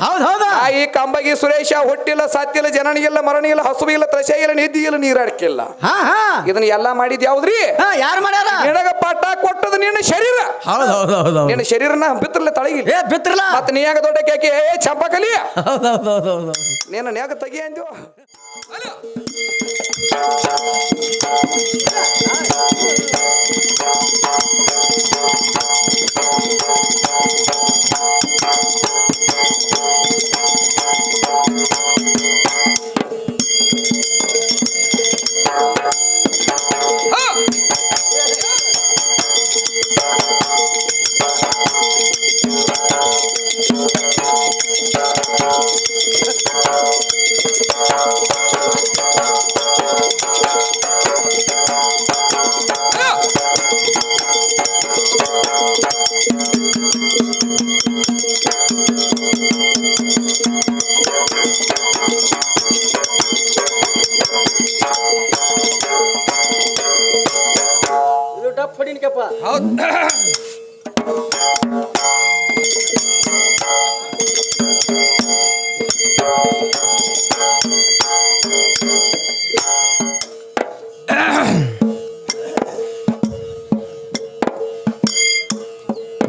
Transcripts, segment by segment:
ಹೌದ್ ಹೌದಾ. ಆ ಈ ಕಂಬಗಿ ಸುರೇಶ ಹುಟ್ಟಿಲ್ಲ ಸತ್ತಿಲ್ಲ ಜನನಿಗಿಲ್ಲ ಮರಣಿಲ್ಲ ಹಸುವಿಲ್ಲ ಇಲ್ಲ ತ್ರಸೆ ಇಲ್ಲ ನಿಧಿ ಇಲ್ಲ ನೀರಾಡಕ್ಕಿಲ್ಲ ಹಾ ಹಾ. ಇದನ್ನ ಎಲ್ಲಾ ಮಾಡಿದ್ ಯಾವ್ದ್ರಿ? ಹಾ ಯಾರು ಮಾಡ್ಯಾರ? ನಿನಗ ಪಟ್ಟ ಕೊಟ್ಟದ ನಿನ್ನ ಶರೀರ. ಹೌದು ಹೌದು ನಿನ್ನ ಶರೀರನ ಬಿತ್ತರ್ಲ ತಳಗಿಲ್ಲ ಏ ಬಿತ್ರಲ್ಲ ಮತ್ತ ನೀ ಯಾಕ ದೊಡ್ಡ ಕೇಕಿ ಏ ಚಂಪಕಲಿ ಹೌದು ಹೌದು ಹೌದು ಹೌದ್ ನೀನು ನ್ಯಾಗ ತೆಗಿ ಅಂದ್ಯೋ. ಇದು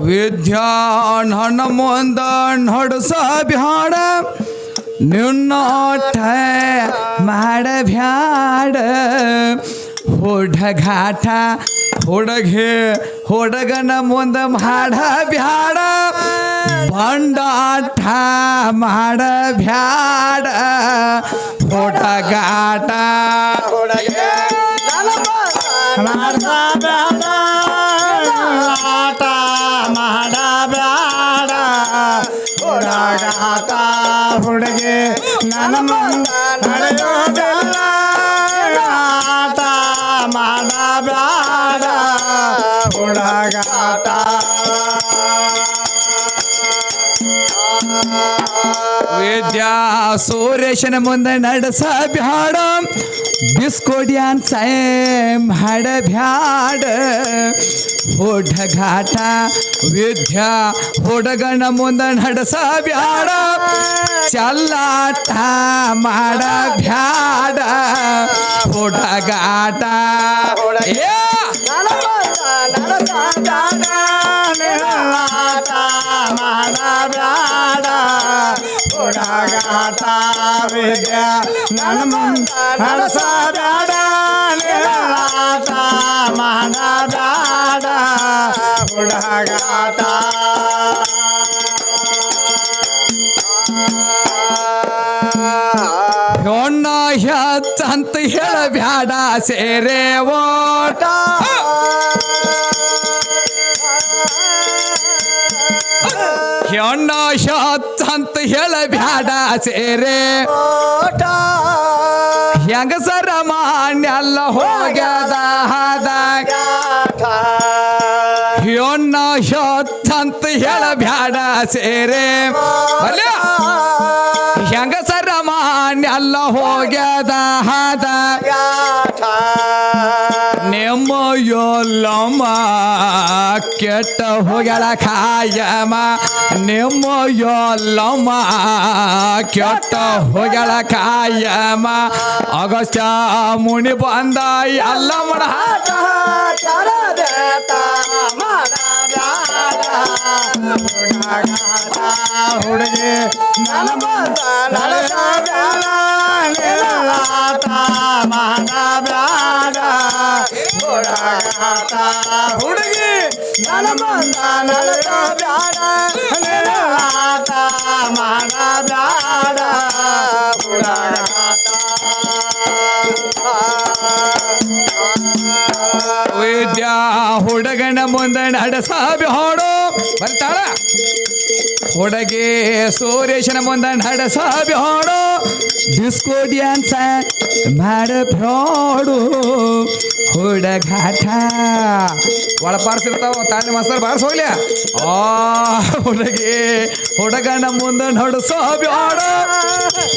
ವಿದ್ಯಾ ನನ್ನ ಮುಂದ ನಡ್ಸ ಬ್ಯಾಡ ನಿನ್ನೋಟ ಮಾಡ ಬ್ಯಾಡ. ಘಾಟ ಹೊಡಗೆ, ಹುಡುಗನ ಮುಂದ ಮಾಡ ಬ್ಯಾಡ. ಬಂಡಾಟ ಮಾಡ ಬ್ಯಾಡ. ಹುಡುಗಾಟ ಹುಡುಗಾಟ ಹುಡುಗಿ ನನ್ನ ಮುಂದ ನಡೆಯೋದಲ್ಲ ಆಟ ಮಾಡಬೇಡ ಹುಡುಗಾಟ ವಿದ್ಯಾ ಸುರೇಶನ ಮುಂದೆ ನಡೆಸ ಬ್ಯಾಡ. ಬಿಸ್ಕೋಡಿಯಾನ್ ಹಡ ಮಾಡ ಬ್ಯಾಡ ಘಾಟ ವಿದ್ಯಾ ಹೊಡಗಣ ಮುಂದೆ ನಡಸ ಬ್ಯಾಡ ಚಲ್ಲಾಟ ಮಾಡ ಬ್ಯಾಡ ಹುಡುಗಾಟ ಏ ಮಾಡ ಹುಡುಗಾಟ ವಿದ್ಯಾ ನನ್ನ ಮುಂದ ನಡೆಸಬೇಡ ಆಟ ಮಾಡಬೇಡ ಹುಡುಗಾಟ ಹೆಣ್ಣ ಅಂತ ಹೇಳ ಬ್ಯಾಡ ಸೇರೆ ಓಟ ಹೆಣ್ಣ ಅಂತ ಹೇಳ ಬ್ಯಾಡ ಸೇರೆ ಹೆಂಗಸರ ಮಾನ್ಯಲ್ಲ ಹೋಗ್ಯದ ಹಾದಾಗ. ಹೆಣ್ಣ ಅಂತ ಹೇಳ ಬ್ಯಾಡ ಸೇರೆ ಬರ್ಲ್ಯಾ? ಹೆಂಗಸರ ಮಾನ್ಯಲ್ಲ ಹೋಗ್ಯದ ಹಾದ ಯೋಲ್ಲಮ್ಮ ಕೆಟ್ಟ ಹೋಗ್ಯಾಳ ಕಾಯಮ ನಿಮ್ಮ ಯೋಲ್ಲಮ್ಮ ಕೆಟ್ಟ ಹೋಗ್ಯಾಳ ಕಾಯಮ ಅಗಸ್ತ್ಯ ಮುನಿ ಬಂದ ಎಲ್ಲ ಮಡ ಹುಡುಗಿ ಹುಡುಗಾಟ ಹುಡುಗಿ ನನ್ನ ಬಂದ ನಡೆಸಬೇಡ ನಿಲ್ಲಾಟ ಮಾಡಬೇಡ ಹುಡುಗಾಟ ವಿದ್ಯಾ ಹುಡುಗನ ಮುಂದೆ ನಡೆಸಾಬಿ ಹಾಡು. ಬರ್ತಾಳ? ಹುಡುಗಿ ಸೂರ್ಯಶನ ಮುಂದೆ ನಡೆಸಾಬಿ ಹಾಡು. ಡಿಸ್ಕೋ ಡ್ಯಾನ್ಸ್ ಮಾಡ ಫ್ರಾಡು ಹುಡುಗಾಟ. ಒಳ ಪಾರ್ಸಿರ್ತಾವ ತಾಳಿ ಮಾಸ್ತರ್ ಬಾರ್ಸ್ ಹೋಗ್ಲಿ. ಆ, ಹುಡುಗಿ, ಹುಡುಗನ ಮುಂದೆ ನಡೆಸಾಬಿ ಹಾಡು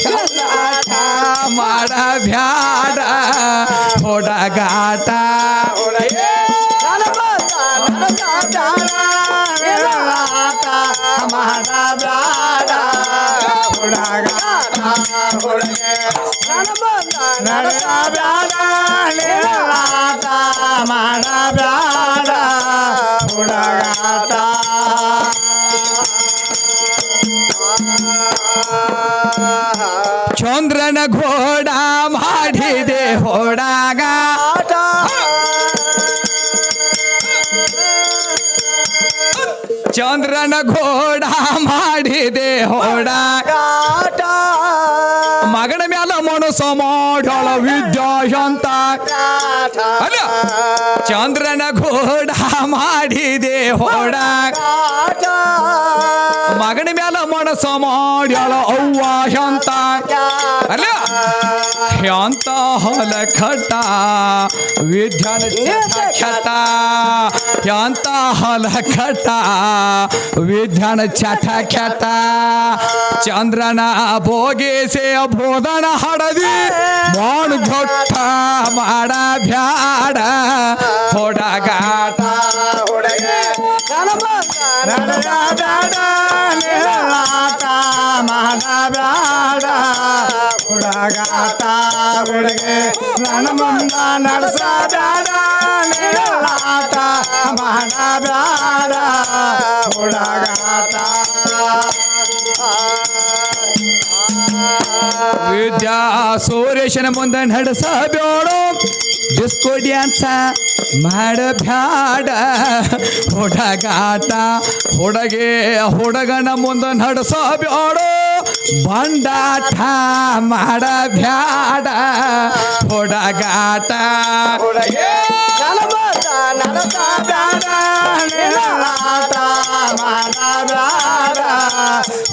ಚಲ್ಲಾಟ ಮಾಡ ಬ್ಯಾಡ. ಹುಡುಗಾಟ. ಹುಡುಗಿ ಮಾಡಬೇಡ ಹುಡುಗಾಟ. ಹುಡುಗಿ ಚಂದ್ರನ ಘೋಡ ಮಾಡಿದೆ ಹೊಡಾಗ. ಚಂದ್ರನ ಘೋಡ ಮಾಡಿದೆ ಹೊಡ ಆಟ. ಮಗನ ಮ್ಯಾಲ ಮನಸ್ಸು ಮಾಡೋಳ ವಿದ್ಯಾಶಾಂತ. ಅಲ್ಲ ಚಂದ್ರನ ಘೋಡ ಮಾಡಿದೆ ಹೊಡ. ಮಗನ ಮ್ಯಾಲ ಮನಸ್ಸು ಮಾಡ್ಯಾಳ ಅವ್ವ ಶಾಂತ. ಅಲ್ಲ ಶಾಂತ ಹೊಲ ಖಟ ವಿದ್ಯಾನ ಕ್ಷತ ಶಾಂತ ಹೊಲ ಖಟ ವಿದ್ಯಾನ ಚಟ ಖ್ಯಾತ ಚಂದ್ರನ ಭೋಗಿಸೆ ಬೋಧನ ಹಡದಿ ಮಾಡು ಗೊಟ್ಟ ಮಾಡ ಬ್ಯಾಡ ಹೊಡಗಾಟ ಹುಡುಗಿ ನನ್ನ ಹುಡುಗಾಟ ಹುಡುಗಿ ನನ್ನ ಮುಂದ ನಡೆಸ ಬ್ಯಾಡ ನೀನಾಟ ಮಾಡ ಬ್ಯಾಡ ಹುಡುಗಾಟ ವಿದ್ಯಾ ಸುರೇಶನ ಮುಂದೆ ನಡೆಸ ಬ್ಯಾಡೋ ಡಿಸ್ಕೋ ಡ್ಯಾನ್ಸ ಮಾಡ ಬ್ಯಾಡ ಹುಡುಗಾಟ ಹುಡುಗೆ ಹುಡುಗನ ಮುಂದೆ ನಡೆಸ ಬ್ಯಾಡೋ ಬಂಡಾಟ ಮಾಡ ಬ್ಯಾಡ ಹುಡುಗಾಟ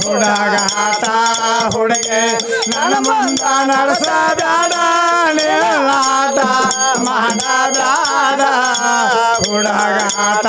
ಹುಡುಗಾಟ ಹುಡುಗಿ ನನ್ನ ಮುಂದ ನಡೆಸ ಬ್ಯಾಡ ನೀನಾಟ ಮಾಡ ಬ್ಯಾಡ ಹುಡುಗಾಟ.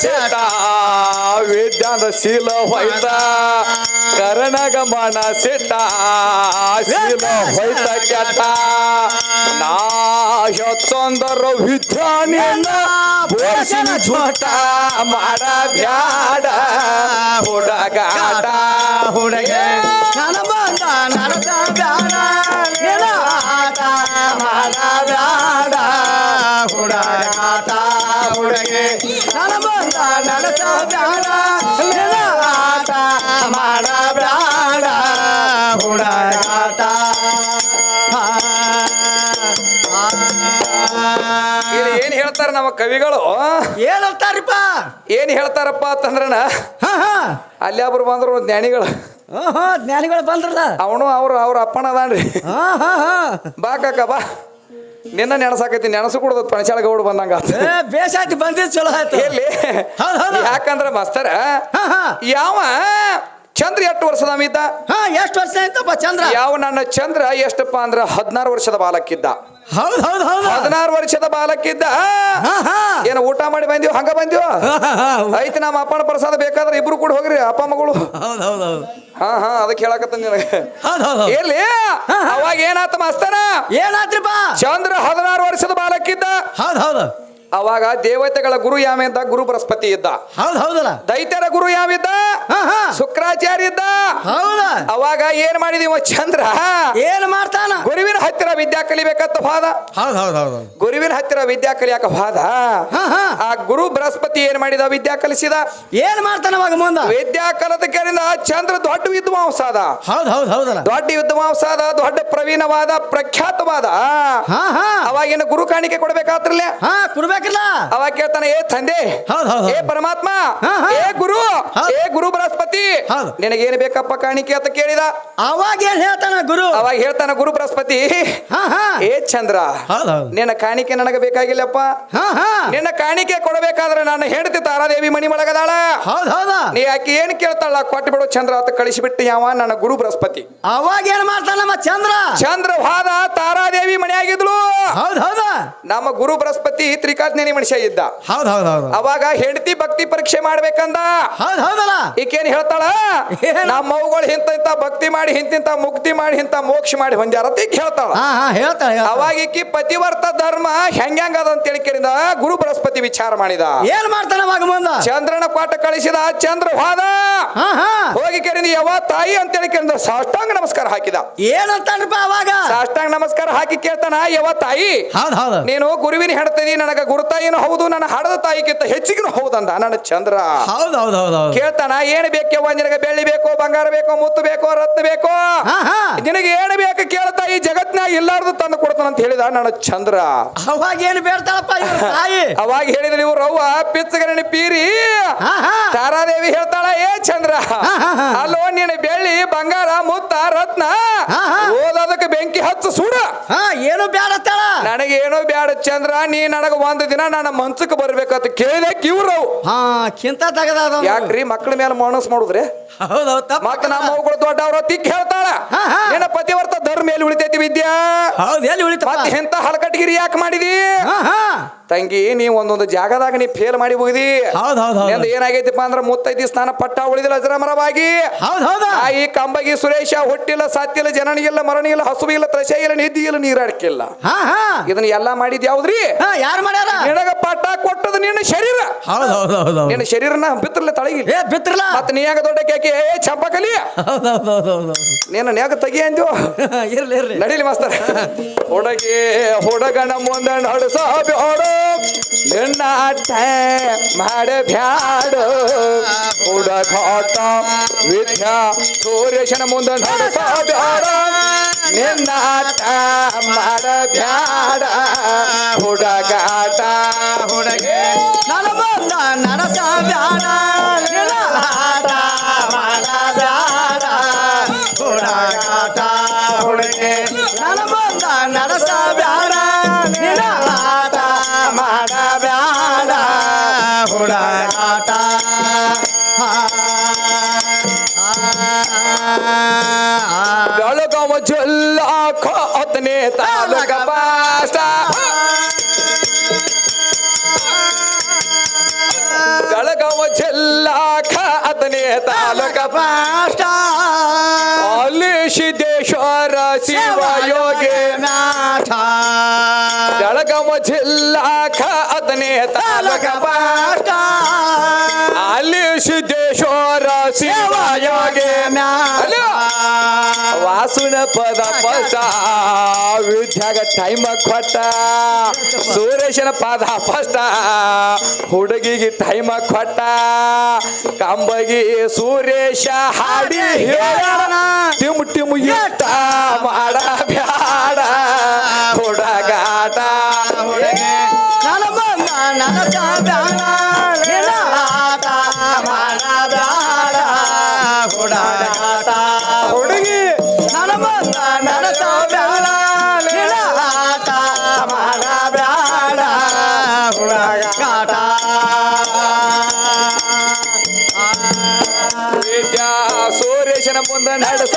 ಮನಸೆಟ ವಿದ್ಯಾದ ಶೀಲ ಹೊಯ್ತ. ಕರ್ಣಗ ಮನಸೆಟ ಶೀಲ ಹೊಯ್ತ ಕೆಟ್ಟ. ನಾ ಹೆಚ್ಚೊಂದರ ವಿದ್ಯಾನಿಯನ್ನ ಬೋಸಿನ ಝೋಟ ಮಾಡ ಬ್ಯಾಡ. ಹುಡುಗಾಟ ಹುಡುಗಿ. ನನ್ನ ಬಂದ ನಡೆಸ ಬ್ಯಾಡ. ನಿನ್ನ ಆಟ ಮಾಡ ಬ್ಯಾಡ. ಹುಡುಗಾಟ ಹುಡುಗಿ ನನ್ನ ಬಂದ ನಡೆಸ ಬ್ಯಾಡ ನಿನ್ನ ಆಟ ಮಾಡ ಬ್ಯಾಡ ಹುಡುಗಾಟ ಏನ್ ಹೇಳ್ತಾರ ನಮ್ಮ ಕವಿಗಳು? ಏನ್ ಹೇಳ್ತಾರಪ್ಪ? ಅಂತಂದ್ರನ? ಹಾ ಹಾ. ಅಲ್ಲಿ ಒಬ್ರು ಬಂದ್ರು ಜ್ಞಾನಿಗಳು. ಹಾ ಜ್ಞಾನಿಗಳು ಬಂದ್ರಲ್ಲ. ಅವನು ಅವ್ರು ಅವ್ರ ಅಪ್ಪನ ಅದಾನ್ರಿ. ಹಾ ಹಾ ಹಾ. ಬಾ ಕಾಕ ಬಾ. ನಿನ್ನ ನೆನಸಾಕೈತಿ ನೆನಸು ಕೊಡೋದು ಪಣಚಾಳ ಗೌಡ ಬಂದಂಗ ಬೇಸಾಯ್ತು ಬಂದಿದ್ದು ಚಲೋ ಆಯ್ತು. ಎಲ್ಲಿ. ಯಾಕಂದ್ರ ಮಸ್ತರ ಹಾ ಹಾ. ಯಾವ ಚಂದ್ರ ಎಷ್ಟು ವರ್ಷದ ಅಮಿತ? ಹಾ ಎಷ್ಟು ವರ್ಷ ಆಯ್ತಪ್ಪ ಚಂದ್ರ? ಯಾವ ನನ್ನ ಚಂದ್ರ ಎಷ್ಟಪ್ಪ ಅಂದ್ರ ಹದಿನಾರು ವರ್ಷದ ಬಾಲಕ್ಕಿದ್ದ ಹೌದ್ ಹೌದ್ ಹೌದು. ಹದಿನಾರು ವರ್ಷದ ಬಾಲಕ್ಕಿದ್ದ ಹಾ ಹಾ. ಏನ ಊಟ ಮಾಡಿ ಬಂದಿವ್ ಹಂಗ ಬಂದಿವ ಐತಿ ನಮ್ಮ ಅಪ್ಪನ ಪ್ರಸಾದ ಬೇಕಾದ್ರೆ ಇಬ್ರು ಕೂಡ ಹೋಗ್ರಿ ಅಪ್ಪ ಮಗಳು. ಹೌದ್. ಹಾ ಹಾ ಅದಕ್ಕೆ ಹೇಳಕತ್ತ ನಿನಗೆ. ಹೌದ್ ಹೌದ್ ಎಲ್ಲಿ? ಅವಾಗ ಏನಾತ ಮಾಸ್ತಾನ ಏನಾತ್ರಿಪ್ಪ ಚಂದ್ರ ಹದಿನಾರು ವರ್ಷದ ಬಾಲಕ್ಕಿದ್ದ ಹೌದ್ ಹೌದು. ಅವಾಗ ದೇವತೆಗಳ ಗುರು ಯಾವ ಇದ್ದ ಗುರು ಬೃಹಸ್ಪತಿ ಇದ್ದ. ಹೌದ್ ಹೌದಲ್ಲ? ದೈತ್ಯರ ಗುರು ಯಾವಿದ್ದ ಹಾ ಹಾ. ಶುಕ್ರಾಚಾರ್ಯ ಇದ್ದ? ಹೌದ? ಅವಾಗ ಏನ್ ಮಾಡಿದೀವ ಚಂದ್ರ? ಏನ್ ಮಾಡ್ತಾನ? ಗುರುವಿನ ಹತ್ತಿರ ವಿದ್ಯಾ ಕಲಿಬೇಕಂತ ಹೋದ ಹೌದ್ ಹೌದ್ ಹೌದು. ಗುರುವಿನ ಹತ್ತಿರ ವಿದ್ಯಾ ಕಲಿಯಾಕ ಹೋದ ಹಾ ಹಾ. ಆ ಗುರು ಬೃಹಸ್ಪತಿ ಏನ್ ಮಾಡಿದ ವಿದ್ಯಾ ಕಲಿಸಿದ? ಏನ್ ಮಾಡ್ತಾನ ಅವಾಗ ಮುಂದ? ವಿದ್ಯಾ ಕಲಿತಕ್ಕಿಂದ ಚಂದ್ರ ದೊಡ್ಡ ವಿದ್ವಾಂಸ ಅದ ಹೌದ್ ಹೌದ್ ಹೌದಲ್ಲ? ದೊಡ್ಡ ವಿದ್ವಾಂಸ ಅದ ದೊಡ್ಡ ಪ್ರವೀಣವಾದ ಪ್ರಖ್ಯಾತವಾದ. ಅವಾಗಿನ ಗುರು ಕಾಣಿಕೆ ಕೊಡ್ಬೇಕಾದ್ರಲ್ಲೇ? ಹಾ ಕೊಡ್ಬೇಕು ಕೇಳ್ಬೇಕಲ್ಲ ಅವಾಗ ಕೇಳ್ತಾನೆ ಏ ತಂದೆ ಹೌದ್ ಹೌದ್ ಏ ಹೌದ್. ಪರಮಾತ್ಮ ಹಾ, ಹಾ. ಏ ಗುರು ಹೌದ್. ಏ ಗುರು ಬೃಹಸ್ಪತಿ ಹೌದ್. ನಿನಗೇನು ಬೇಕಪ್ಪ ಕಾಣಿಕೆ ಅಂತ ಕೇಳಿದ? ಅವಾಗ ಏನ್ ಹೇಳ್ತಾನ ಗುರು? ಅವಾಗ ಹೇಳ್ತಾನ ಗುರು ಬೃಹಸ್ಪತಿ. ಹಾ ಹಾ. ಏ ಚಂದ್ರ ಹೌದು ಹೌದ್. ನಿನ್ನ ಕಾಣಿಕೆ ನನಗೆ ಬೇಕಾಗಿಲ್ಲಪ್ಪ. ಹಾ ಹಾ. ನಿನ್ನ ಕಾಣಿಕೆ ಕೊಡಬೇಕಾದ್ರೆ ನಾನು ಹೆಂಡತಿ ತಾರಾದೇವಿ ಮಣಿ ಒಳಗದಾಳ ಹೌದ್ ಹೌದ. ನೀ ಆಕೆ ಏನ್ ಕೇಳ್ತಾಳ? ಕೊಟ್ಟು ಬಿಡು ಚಂದ್ರ ಅಂತ ಕಳಿಸಿಬಿಟ್ಟು ಯಾವ ನನ್ನ ಗುರು ಬೃಹಸ್ಪತಿ. ಅವಾಗ ಏನ್ ಮಾಡ್ತಾನ ನಮ್ಮ ಚಂದ್ರ? ಚಂದ್ರ ವಾದ ತಾರಾದೇವಿ ಮಣಿ ಆಗಿದ್ಲು ಹೌದ್ ಹೌದ. ನಮ್ಮ ಗುರು ಬೃಹಸ್ಪತಿ ತ್ರಿಕಾಜ್ಞಾನಿ ಮನುಷ್ಯ ಇದ್ದ. ಹೌದ್ ಹೌದ್ ಹೌದ್. ಅವಾಗ ಹೆಂಡತಿ ಭಕ್ತಿ ಪರೀಕ್ಷೆ ಮಾಡ್ಬೇಕಂದ. ಹೌದ್ ಹೌದಲ್ಲ. ಈಕೇನ್ ಹೇಳ್ತಾಳ? ನಮ್ಮ ಅವುಗಳು ಹಿಂತ ಇಂತ ಭಕ್ತಿ ಮಾಡಿ ಇಂತಿಂತ ಮುಕ್ತಿ ಮಾಡಿ ಇಂತ ಮೋಕ್ಷ ಮಾಡಿ ಹೊಂದ್ಯಾರ ಅಂತ ಈಕಿ ಹೇಳ್ತಾಳ. ಹೇಳ್ತಾಳ. ಅವಾಗ ಈಕಿ ಪತಿವರ್ತ ಧರ್ಮ ಹೆಂಗ್ಯಾಂಗ ಅಂತ ಕೇಳಿದ ಗುರು ಬೃಹಸ್ಪತಿ ವಿಚಾರ ಮಾಡಿದ. ಏನ್ ಮಾಡ್ತಾನ ಅವಾಗ ಮುಂದ? ಚಂದ್ರನ ಪಾಠ ಕಳಿಸಿದ ಚಂದ್ರ ಹೋದ. ಹೋಗಿ ಕೇಳಿದ ಯಾವ ತಾಯಿ ಅಂತ ಹೇಳಿ ಕೇಳಿದ ಸಾಷ್ಟಾಂಗ ನಮಸ್ಕಾರ ಹಾಕಿದ. ಏನಂತಾನಪ್ಪ ಅವಾಗ? ಸಾಷ್ಟಾಂಗ ನಮಸ್ಕಾರ ಹಾಕಿ ಕೇಳ್ತಾನ ಯಾವ ತಾಯಿ ನೀನು ಗುರುವಿನ ಹೆಣ್ತದಿ ನನಗ ಗುರುತಾಯಿನೂ ಹೌದು ನನ್ನ ಹಡದ ತಾಯಿಗಿಂತ ಹೆಚ್ಚಿಗೂ ಹೌದಂದ ನನ್ನ ಚಂದ್ರ. ಹೌದ್ ಹೌದ್ ಹೌದ್ ಹೌದ್. ಕೇಳ್ತಾನ ಏನ್ ಬೇಕೆ ನಿನಗೆ ಬೆಳ್ಳಿ ಬೇಕೋ ಬಂಗಾರ ಬೇಕೋ ಮುತ್ತು ಬೇಕೋ ರತ್ನ ಬೇಕೋ ನಿನಗೆ ಏನು ಬೇಕು ಕೇಳ್ತಾ ಈ ಜಗತ್ನಾಗ ಇಲ್ಲಾರ್ದು ತಂದು ಕೊಡ್ತಾನಂತ ಹೇಳಿದ ನನ್ನ ಚಂದ್ರ. ಅವಾಗ ಏನು ಬೇಡ್ತಾಳಪ್ಪ ಇವ್ರ ತಾಯಿ? ಅವಾಗ ಹೇಳಿದ್ರು ಇವ್ರು ಅವ್ವ ಪಿಚ್ಚಗರಣಿ ಪೀರಿ. ತಾರಾದೇವಿ ಹೇಳ್ತಾಳ ಏ ಚಂದ್ರ. ಅಲ್ಲೋ ನೀನು ಬೆಳ್ಳಿ ಬಂಗಾರ ಮುತ್ತ ರತ್ನ. ಓದೋದಕ್ಕೆ ಬೆಂಕಿ ಹಚ್ಚು ಸುಡ. ಹಾ ಏನು ಬೇಡತ್ತಾಳ ನನಗೆ ಏನೋ ಬ್ಯಾಡ ಚಂದ್ರ ನೀ ನನಗ ಒಂದ್ ದಿನ ನನ್ನ ಮಂಚಕ್ಕೆ ಬರ್ಬೇಕಂತ ಕೇಳಿದೆ ಇವ್ರು ಹಾ ಕಿಂತ ತಗದ ಯಾಕ್ರಿ ಮಕ್ಕಳ ಮೇಲೆ ಮನಸ್ ಮಾಡುದ್ರಿ? ಮತ್ತ ನಮ್ಮ ಮಗಳು ದೊಡ್ಡವ್ರ ತಿಕ್ ಹೇಳ್ತಾಳ. ನಿನ್ನ ಪತಿವರ್ತ ಧರ್ಮ ಮೇಲೆ ಉಳಿತೈತಿ ವಿದ್ಯಾ? ಹೌದ್ ಎಲ್ಲಿ ಮತ್ತ ಎಂತ ಹಲಕಟ್ಗಿರಿ ಯಾಕೆ ಮಾಡಿದಿ? ತಂಗಿ ನೀ ಒಂದೊಂದು ಜಾಗದಾಗ ನೀ ಫೇಲ್ ಮಾಡಿ ಹೋಗಿದಿ. ಹೌದ್ ಹೌದ್ ಹೌದ್. ನಿಂದ ಏನಾಗೈತಿಪ್ಪ ಅಂದ್ರ ಮುತ್ತೈತಿ ಸ್ನಾನ ಪಟ್ಟ ಉಳಿದಿಲ್ಲ ಅಜರಮರವಾಗಿ. ಈ ಕಂಬಗಿ ಸುರೇಶ ಹುಟ್ಟಿಲ್ಲ ಸಾತ್ತಿಲ್ಲ ಜನನಿಗಿಲ್ಲ ಮರಣಿಗಿಲ್ಲ ಹಸುವಿಲ್ಲ ಇಲ್ಲ ತ್ರಸೆ ಇಲ್ಲ ನಿಧಿ ಇಲ್ಲ ನೀರಾಡಕ್ಕಿಲ್ಲ ಇದನ್ನ ಎಲ್ಲಾ ಮಾಡಿದ್ ಯಾವ್ದ್ರಿ? ಯಾರು ಮಾಡ್ಯಾರ? ನಿನಗ ಪಟ್ಟ ಕೊಟ್ಟದ ನಿನ್ನ ಶರೀರ. ಹೌದು ಹೌದ್ ಹೌದ್ ಹೌದ್. ನಿನ್ನ ಶರೀರನ ಬಿತ್ತರ್ಲೆ ತಳಗಿ ಏ ಬಿತ್ರಲ್ಲ ಮತ್ತ ನೀ ಯಾಕ ದೊಡ್ಡ ಕೇಕಿ ಏ ಚಂಪಕಲಿ ಹೌದು ಹೌದು ಹೌದ್ ಹೌದ್ ನೀನು ನ್ಯಾಗ ತೆಗಿ ಅಂದ್ಯೋ. ಇರ್ಲಿ ಇರ್ಲಿ. ನಡೀಲಿ ಮಾಸ್ತರ್. ಹುಡುಗಿ ಹುಡುಗನ ಮುಂದೆ ನಡ್ಸ ಬ್ಯಾಡ. ನಿನ್ನ ಅಟ್ಟ ಮಾಡ ಬ್ಯಾಡು. ಹುಡುಗಾಟ ವಿದ್ಯಾ ಸೂರ್ಯಶನ ಮುಂದೆ ನಡ್ಸ ಬ್ಯಾಡ. ನಿನ್ನ ಮಾಡಬ್ಯಾಡ. ಮಾಡ ಬ್ಯಾಡ ಹುಡುಗಾಟ ಹುಡುಗೆ. ನನ್ನ ಬಂದ ನನಸ ಬ್ಯಾಡ ಬೆಳಗಾವ ಜಿಲ್ಲಾ ಹತ್ತನೇ ತಾಲೂಕ ಪಾಸ್ಟ ಬೆಳಗಾವ ಜಿಲ್ಲಾ ಹತ್ತನೇ ತಾಲೂಕ ಪಾಷ್ಟ ಅಲ್ಲಿ ಸಿದ್ದೇಶ್ವರ ಶಿವಯೋಗಿ ನಾಥ ಬೆಳಗಾವ ಜಿಲ್ಲಾ ಹತ್ತನೇ ತಾಲೂಕ ಪಾಷ್ಟ ಅಲ್ಲಿ ಸಿದ್ದೇಶ್ವರ ಶಿವಯೋಗಿ ಪದ ಪದ. ವಿದ್ಯಾಗ ಟೈಮ ಕೊಟ್ಟ. ಸುರೇಶನ ಪದ ಫಸ್ಟ್ ಹುಡುಗಿಗೆ ಟೈಮ ಕೊಟ್ಟ. ಕಂಬಗಿ ಸುರೇಶ ಹಾಡಿ ಟಿಮ್ ಟಿಮ್ ವಿದ್ಯಾ ಸುರೇಶನ ಮುಂದೆ ನಡೆಸ